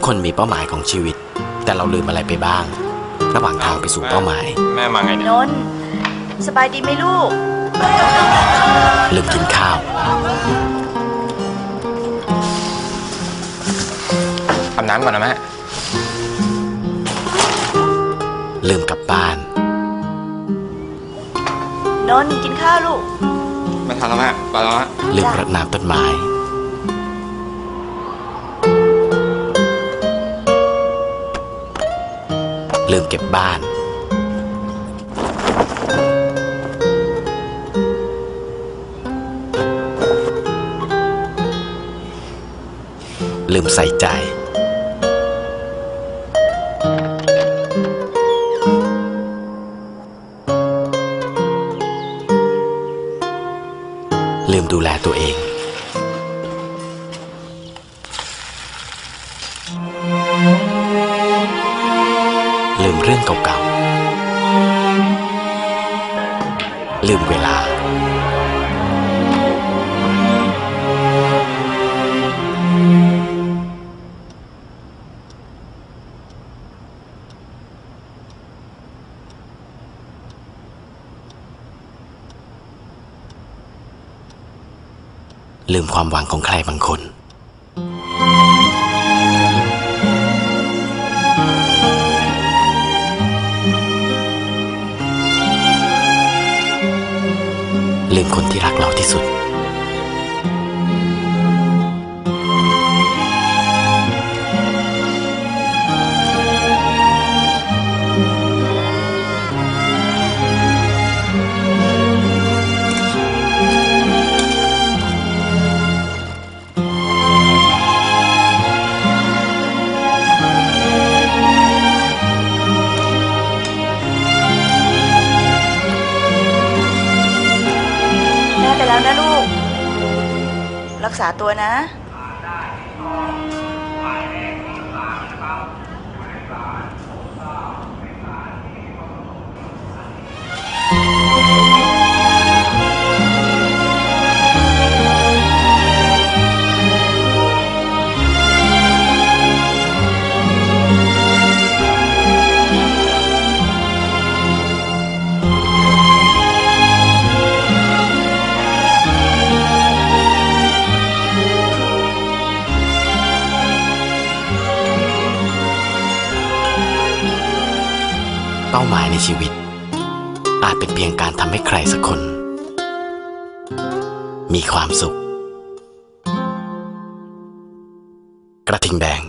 กคนมีเป้าหมายของชีวิต แต่เราลืมอะไรไปบ้าง ระหว่างทางไปสู่เป้าหมาย แม่มาไงเนี่ยนนท์สบายดีไหมลูก ลืมกินข้าว อาบน้ำก่อนนะแม่ลืมกลับบ้าน นนท์กินข้าวลูก ไม่ทันแล้วแม่ไปแล้วฮะ ลืมรดน้ำต้นไม้ ลืมเก็บบ้าน ลืมใส่ใจ ลืมดูแลตัวเอง ลืมเรื่องเก่าๆ ลืมเวลา ลืมความหวังของใครบางคน ลืมคนที่รักเราที่สุด รักษาตัวนะ เป้าหมายในชีวิต อาจเป็นเพียงการทำให้ใครสักคน มีความสุข กระทิงแดง